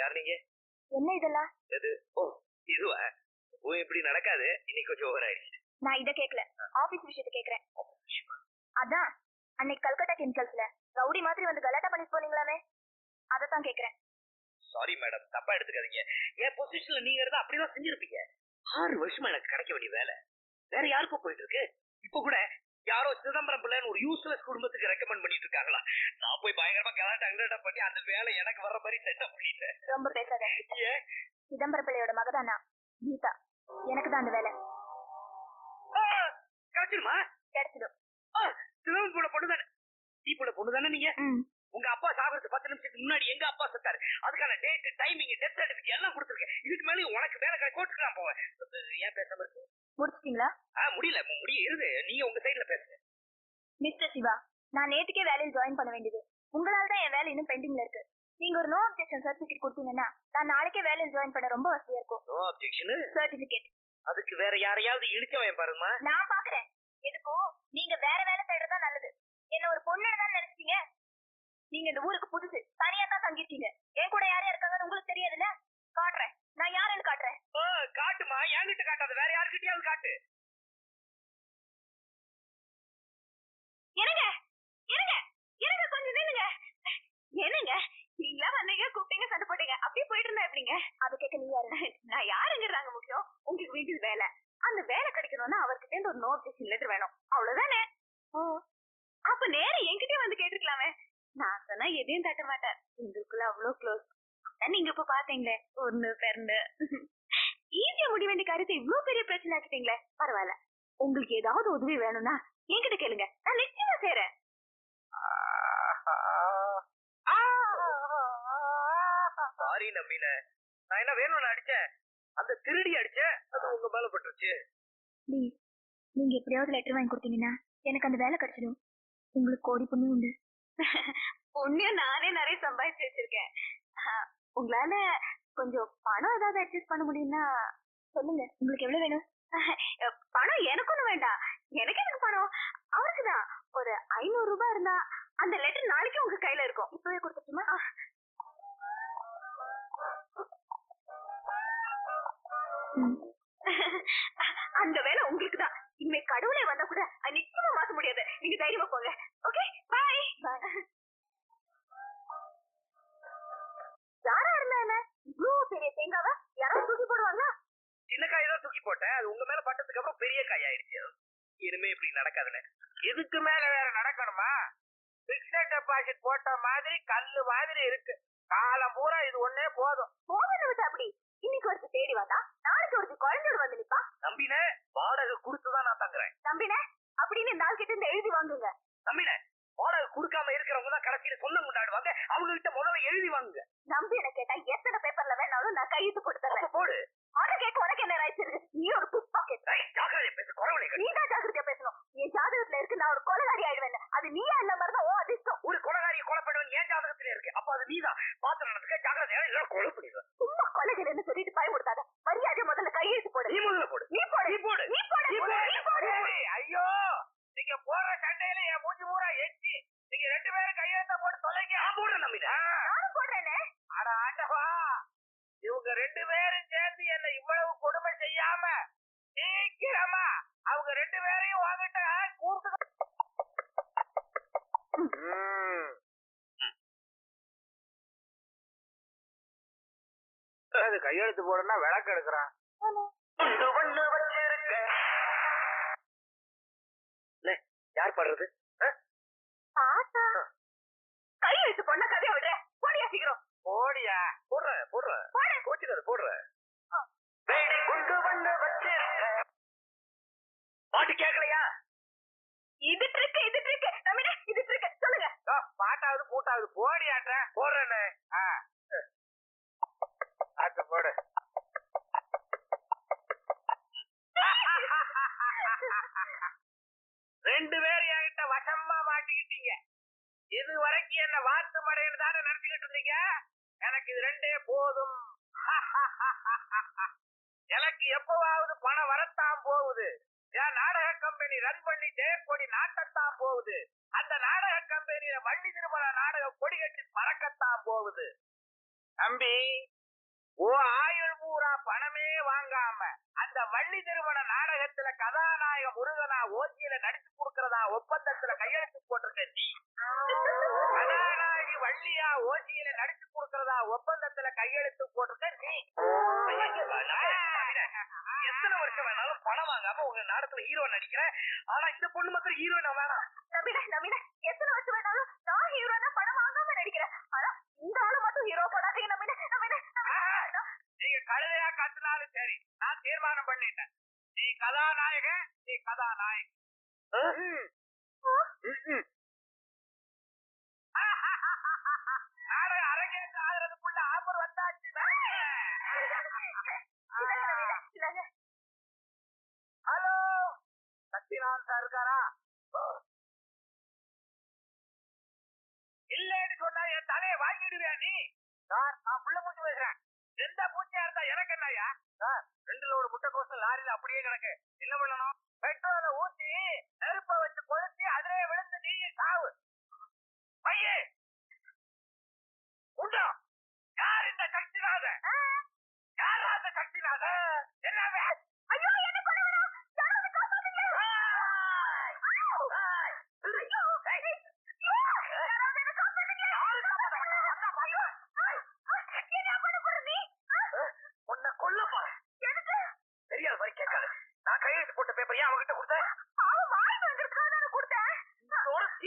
யார் நீங்க? என்ன இதெல்லாம்? எது? ஓ இதுவா? ஓ இப்படி நடக்காது. இன்னைக்கு கொஞ்சம் ஓவர் ஆயிடுச்சு. நான் இத கேக்கல. ஆபீஸ் விஷயத்தை கேக்குறேன். அதான் அன்னைக்கு கல்கட்டா கெமிக்கல்ஸ்ல ரவுடி மாதிரி வந்து கலாட்டா பண்ணிட்டு போனீங்களாமே? அதத்தான் கேக்குறேன். சாரி மேடம் தப்பா எடுத்துக்காதீங்க. என் பொசிஷன்ல நீங்க இருந்தா அப்படிதான் செஞ்சிருப்பீங்க. ஆறு வருஷமா எனக்கு கிடைக்க வேண்டிய வேலை. வேற யாருக்கும் போயிட்டு இருக்கு? இப்ப கூட யாரோ சிதம்பரம் பிள்ளைன்னு ஒரு யூஸ்லெஸ் குடும்பத்துக்கு ரெக்கமெண்ட் பண்ணிட்டு இருக்காங்களா? நான் போய் பயங்கரமா கலாட்டா அங்கடா பண்ணி அந்த வேலை எனக்கு வர்ற மாதிரி செட்டப் பண்ணிட்டேன். ரொம்ப பேசாத ஏன்? சிதம்பர பிள்ளையோட மகதானா கீதா. எனக்கு தான் அந்த வேலை. கிடைச்சிருமா? கிடைச்சிடும். சிதம்பரம் போட பொண்ணு தானே? நீ போட பொண்ணு தானே நீங்க? உங்க அப்பா சாகுறது பத்து நிமிஷத்துக்கு முன்னாடி எங்க அப்பா செத்தாரு? அதுக்கான டேட் டைமிங் டெத் சர்டிபிகேட் எல்லாம் கொடுத்துருக்கேன். இதுக்கு மேலே உனக்கு வேலை கிடை கோர்ட்டுக்கு நான் போவேன். ஏன் பேசாம இருக்கு? முடிச்சிட்டீங்களா? முடியல. முடிய இருது. நீங்க உங்க சைடுல பேசுங்க மிஸ்டர் சிவா நான் நேத்துக்கே வேலையில் ஜாயின் பண்ண வேண்டியது. உங்களால தான் என் வேலை இன்னும் பெண்டிங்ல இருக்கு. நீங்க ஒரு நோ அப்ஜெக்ஷன் சர்டிபிகேட் கொடுத்தீங்கன்னா நான் நாளைக்கே வேலையில் ஜாயின் பண்ண ரொம்ப வசதியா இருக்கும். நோ அப்ஜெக்ஷன் சர்டிபிகேட் அதுக்கு வேற யாரையாவது இழுக்கவே பாருமா. நான் பாக்குறேன். எதுக்கும் நீங்க வேற வேலை செய்யறதா நல்லது. என்ன ஒரு பொண்ணு தான் நினைச்சீங்க நீங்க இந்த ஊருக்கு புதுசு. தனியா தான் தங்கிருக்கீங்க என் கூட யார் யார் இருக்காங்கன்னு உங்களுக்கு தெரியாதுல்ல? காட்டுறேன். நான் யாருன்னு காட்டுறேன். ஆ, காட்டுமா. என்கிட்ட காட்டாத வேற யாருக்கிட்டயாவது காட்டு. இருங்க. இருங்க. இருங்க. கொஞ்சம் நில்லுங்க. என்னங்க? நீங்களா வந்தீங்க கூப்பிட்டீங்க சண்டை போட்டீங்க. அப்படியே போயிட்டு இருந்தா எப்படிங்க? அது கேட்க நீ யாரு? நான் யாருங்கிறாங்க முக்கியம். உங்களுக்கு வேண்டியது வேலை. அந்த வேலை கிடைக்கணும்னா அவர்கிட்ட இருந்து ஒரு நோட்டிஃபிகேஷன் லெட்டர் வேணும். அவ்வளவுதானே? அப்ப நேரம் என்கிட்டயே வந்து கேட்டிருக்கலாமே. நான் சொன்னா எதையும் தட்ட மாட்டேன். உங்களுக்குள்ள அவ்வளவு க்ளோஸ் நீங்க இப்ப பாத்தீங்களே ஒண்ணு பெருண்டு ஈஸியா முடிய வேண்டிய காரியத்தை இவ்வளவு பெரிய பிரச்சனை ஆக்கிட்டீங்களே பரவாயில்ல. உங்களுக்கு ஏதாவது உதவி வேணும்னா என்கிட்ட கேளுங்க. நான் நிச்சயமா செய்றேன். சாரி நம்பின. நான் என்ன வேணும்னு அடிச்சேன்? அந்த திருடி அடிச்சேன் அது உங்க மேல பட்டுருச்சு. ப்ளீஸ் நீங்க எப்படியாவது லெட்டர் வாங்கி கொடுத்தீங்கன்னா எனக்கு அந்த வேலை கிடைச்சிடும். உங்களுக்கு கோடி புண்ணியம் உண்டு. புண்ணியம் நானே நிறைய சம்பாதிச்சு வச்சிருக்கேன். உங்களால கொஞ்சம் பணம் ஏதாவது அட்ஜஸ்ட் பண்ண முடியும்னா சொல்லுங்க. உங்களுக்கு எவ்வளவு வேணும்? பணம் எனக்கு ஒண்ணும் வேண்டாம். எனக்கு எனக்கு பணம். அவருக்கு தான் ஒரு ஐநூறு ரூபாய் இருந்தா அந்த லெட்டர் நாளைக்கு உங்க கையில இருக்கும். இப்பவே கொடுத்துட்டுமா. அந்த வேலை உங்களுக்கு தான் இனிமே கடவுளே வந்தா கூட நிச்சயமா மாத்த முடியாது. இதுக்கு மேல வேற நடக்கணுமா? பிக்சட் டெபாசிட் போட்ட மாதிரி கல்லு மாதிரி இருக்கு. காலம் பூரா இது ஒண்ணே போதும். போகணும் அப்படி? இன்னைக்கு ஒருத்தி தேடி வந்தா நாளைக்கு ஒருத்தி குழந்தையோட வந்து நிப்பா. நம்பின வாடகை கொடுத்துதான் நான் தங்குறேன். நம்பின அப்படின்னு இந்த ஆள் கிட்ட இருந்து எழுதி வாங்குங்க. நம்பின வாடகை கொடுக்காம இருக்கிறவங்க தான் கடைசியில சொந்தம் கொண்டாடுவாங்க. அவங்க கிட்ட முதல்ல எழுதி வாங்குங்க. நம்பி என்ன கேட்டா எத்தனை பேப்பர்ல வேணாலும் நான் கையெழுத்து தரேன். போடு. அதை கேட்க உனக்கு என்ன ரைட்ஸ் இருக்கு நீ ஒரு புஷ்பா கேட்ட ஐய், ஜாக்கிரதை பேசு குறவனை நீ தான் ஜாக்கிரதையா பேசணும் என் ஜாதகத்துல இருக்கு நான் ஒரு கொலகாரி ஆயிடுவேன் அது நீயா இல்ல மாதிரி தான் ஓ அதிர்ஷ்டம் ஒரு கொலகாரியை கொலை பண்ணுவன் ஏன் ஜாதகத்திலே இருக்கு அப்ப அது நீதான் பார்த்து நடந்துக்க ஜாக்கிரதையா இல்ல கொலை பண்ணிடுவேன் சும்மா கொலகிறேன்னு சொல்லிட்டு பயமுடுத்தாத மரியாதை முதல்ல கையெழுத்து போடு நீ முதல்ல போடு நீ போடு நீ போடு நீ போடு நீ போடு. நீ போடு ஏய், ஐயோ நீங்க போற சண்டையில என் மூஞ்சி பூரா எச்சி நீங்க ரெண்டு பேரும் கையெழுத்த போட்டு தொலைங்க நான் போடுறேன் நம்பின நானும் போடுறேனே. அட ஆண்டவா இவங்க ரெண்டு பேரும் சேர்ந்து என்ன இவ்வளவு கொடுமை செய்யாம சீக்கிரமா அவங்க ரெண்டு பேரையும் வாங்கிட்ட கூப்பிட்டு. அது கையெழுத்து போடணும்னா விளக்கு எடுக்கிறான். யார் பாடுறது? ஆ? பாத்தா கையெழுத்து பொண்ண கதையை விடுறேன். போடியா சீக்கிரம். போடியா? போடுறேன் போடுறேன் போடு. கோச்சுக்காது போடுறேன் வேடி கொண்டு வந்து வச்சிருக்க. பாட்டு கேட்கலையா? இது ட்ரிக் இது ட்ரிக் நம்பினே இது ட்ரிக் சொல்லுங்க ஆ, பாட்டாவது கூட்டாவது போடியாட்ட போடுறேண்ணே ஆ. அது போடு. ரெண்டு மாட்டிக்கிட்டீங்க இது வரைக்கும் என்ன வாத்து மடையில தானே நடத்திக்கிட்டு இருந்தீங்க? எனக்கு இது ரெண்டே போதும். எனக்கு எப்பவாவது பணம் வரத்தான் போகுது. என் நாடக கம்பெனி ரன் பண்ணி ஜெயக்கொடி நாட்டத்தான் போகுது. அந்த நாடக கம்பெனியில வள்ளி திருமண நாடக கொடி கட்டி பறக்கத்தான் போகுது. தம்பி ஓ ஆயுள் பூரா பணமே வாங்காம அந்த வள்ளி திருமண நாடகத்துல கதாநாயக முருகனா ஓசியில நடிச்சு கொடுக்கறதா ஒப்பந்தத்துல கையெழுத்து போட்டிருக்க நீ? வள்ளியா ஓசியில நடிச்சு கொடுக்கறதா ஒப்பந்தத்துல கையெழுத்து போட்டிருக்க நீ. எத்தனை வருஷம் வேணாலும் பணம் வாங்காம உங்க நாடகத்துல ஹீரோ நடிக்கிறேன் ஆனா இந்த பொண்ணு மட்டும் ஹீரோயின் வேணாம் நம்பின நம்பின எத்தனை வருஷம் வேணாலும் நான் ஹீரோ தான் படம் வாங்காம நடிக்கிறேன். ஆனா இந்த ஆளு மட்டும் ஹீரோ போடாதீங்க நம்பின நம்பின நீங்க கழுதையா கத்துனாலும் சரி. நான் தீர்மானம் பண்ணிட்டேன். நீ கதாநாயகன் நீ கதாநாயகன் சத்யநாதன் இருக்காரா? இல்லன்னு சொன்னா என் தலையை வாங்கிடுவியா நீ? சார் நான் புள்ள பூச்சி பேசுறேன் எந்த பூச்சியா இருந்தா எனக்கு என்னய்யா? சார் ரெண்டு லோடு முட்டைக்கோசம் லாரியில அப்படியே கிடக்கு. என்ன பண்ணணும்? பெட்ரோல ஊத்தி நெருப்ப வச்சு கொளுத்தி அதிலே விழுந்து நீ சாவு. பையே! உண்டோ? யார் இந்த சக்திநாத யாரா அந்த சக்திநாத என்ன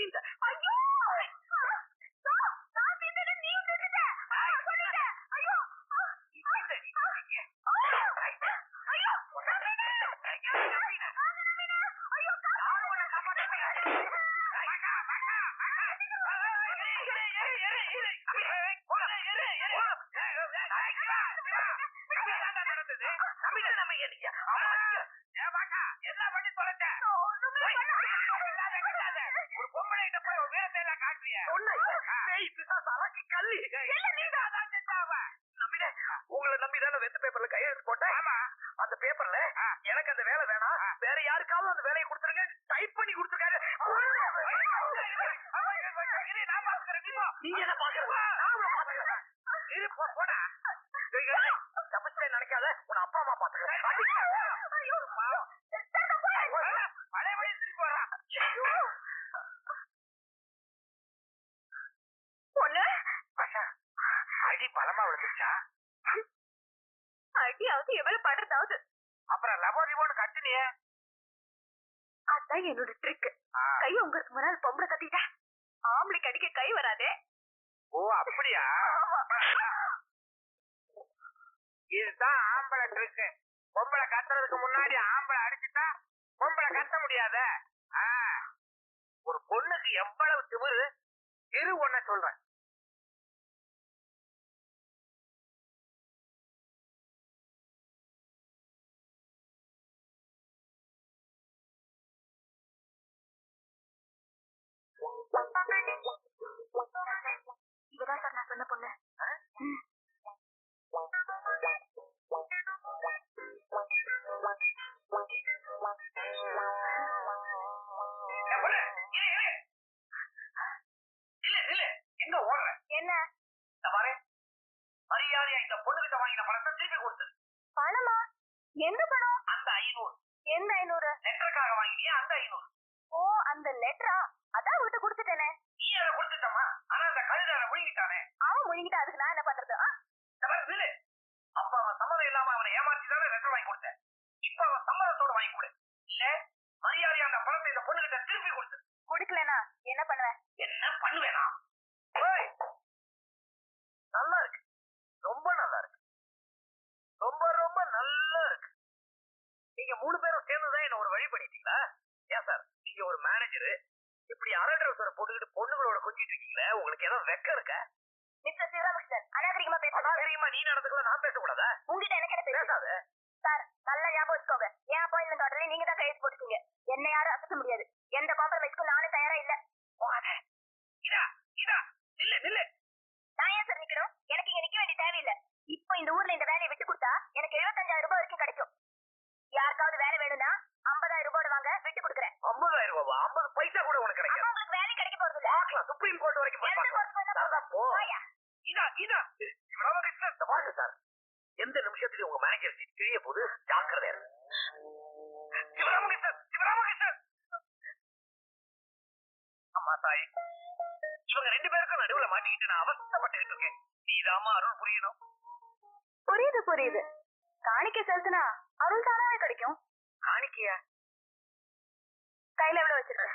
இதோட நம்ம ஒரு கையெழுத்து போட்டேன். அந்த பேப்பர்ல எனக்கு அந்த வேலை வேணாம். வேற யாருக்காவது அந்த வேலையை கொடுத்துருங்க. டைப் பண்ணி கொடுத்துருக்காங்க. நீங்க என்ன தப்பிச்சே நினைக்காத. உன் அப்பா அம்மா பழைய வழி திருப்பி பொண்ணு? அடி பலமா விழுந்துச்சா அடியாவது எவ்வளவு படுறதாவது அப்புறம் லபோ ரிபோன்னு கத்துனியே அதான் என்னோட ட்ரிக் கை உங்களுக்கு முன்னால் பொம்பளை கட்டிட்டா? ஆம்பளைக்கு அடிக்க கை வராதே. ஓ அப்படியா? இதுதான் ஆம்பளை ட்ரிக்கு பொம்பளை கத்துறதுக்கு முன்னாடி ஆம்பளை அடிச்சுட்டா பொம்பளை கத்த முடியாத. ஒரு பொண்ணுக்கு எவ்வளவு திமிரு? இரு ஒன்ன சொல்றேன். எந்த பணம்? அந்த ஐநூறு எந்த ஐநூறு? லெட்டருக்காக வாங்கினியா அந்த ஐநூறு ஓ அந்த லெட்டரா அதான் அவர்கிட்ட கொடுத்துட்டேனே. நீ அதை கொடுத்துட்டமா ஆனா அந்த கழுதார முழுங்கிட்டானே. முழுங்கிட்டு அதுக்கு நான் என்ன பண்றது. அப்ப அவன் சம்மதம் இல்லாம அவனை ஏமாத்தி தானே லெட்டர் வாங்கி கொடுத்தேன். இப்ப அவன் சம்மதத்தோட வாங்கி கொடு. இல்ல மரியாதையா அந்த பணத்தை இந்த பொண்ணுகிட்ட திருப்பி கொடுத்து. கொடுக்கலனா என்ன பண்ணுவேன்? என்ன பண்ணுவேனா? நல்லா இருக்கு. ரொம்ப நல்லா இருக்கு. ரொம்ப ரொம்ப நல்லா இருக்கு. நீங்க மூணு பேரும் சேர்ந்துதான் என்ன ஒரு வழி பண்ணிட்டீங்களா ஏன் சார்? நீங்க ஒரு மேனேஜர் இப்படி அரை ட்ரௌசர் போட்டுக்கிட்டு பொண்ணுங்களோட கொஞ்சிட்டு இருக்கீங்களே? உங்களுக்கு ஏதோ வெக்கம் இருக்கா? மிஸ்டர் சிவராமகிருஷ்ணன் அநாகரிகமா பேசுறேன் அநாகரிகமா நீ நடந்துக்கலாம் நான் பேசக்கூடாதா? உங்ககிட்ட எனக்கு என்ன பேச பேசாத. சார் நல்லா ஞாபகம் வச்சுக்கோங்க. என் அப்பாயின்மெண்ட் ஆர்டர்ல நீங்க தான் கையெழுத்து போட்டுக்கீங்க என்ன யாரும் அசைக்க முடியாது எந்த காம்ப்ரமைஸ்க்கும் நானும் தயாரா இல்ல போகாத இதா இதா நில்லு நில்லு நான் ஏன் சார் நிக்கணும் எனக்கு இங்க நிக்க வேண்டிய தேவையில்லை இப்போ இந்த ஊர்ல இந்த வேலையை விட்டு கொடுத்தா எனக்கு எழுபத்தஞ்சாயிரம் ரூபாய் வரைக்கும் கிடைக்கும் யாருக்காவது வேலை வேணும்னா ஐம்பதாயிரம் ரூபாய் வாங்க விட்டு கொடுக்குறேன் ஐம்பதாயிரம் ரூபாவா ஐம்பது பைசா கூட உனக்கு அப்ப கிடைக்கும் உங்களுக்கு வேலை கிடைக்க போறது இல்ல பார்க்கலாம் சுப்ரீம் கோர்ட் வரைக்கும் போய் எந்த பார்க்கலாம் போ. பாருங்க சார் நிமிஷத்துலயும் உங்க மேனேஜர் கிழிய போது. சிவராமகிருஷ்ணன் சிவராமகிருஷ்ணன் அம்மா தாய். இவங்க ரெண்டு பேருக்கும் நடுவுல மாட்டிக்கிட்டு நான் அவஸ்தைப்பட்டுக்கிட்டு இருக்கேன். நீதாம்மா அருள் புரியணும். புரியுது புரியுது. காணிக்கை செலுத்தினா அருள் தானாவே கிடைக்கும். காணிக்கையா? கையில எவ்வளவு வச்சிருக்க?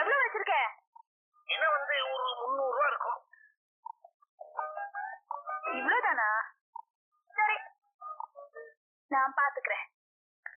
எவ்வளவு வச்சிருக்க? என்ன வந்து ஒரு முந்நூறு ரூபா இருக்கும். இவ்வளவுதானா? சரி. நான் பாத்துக்கிறேன்.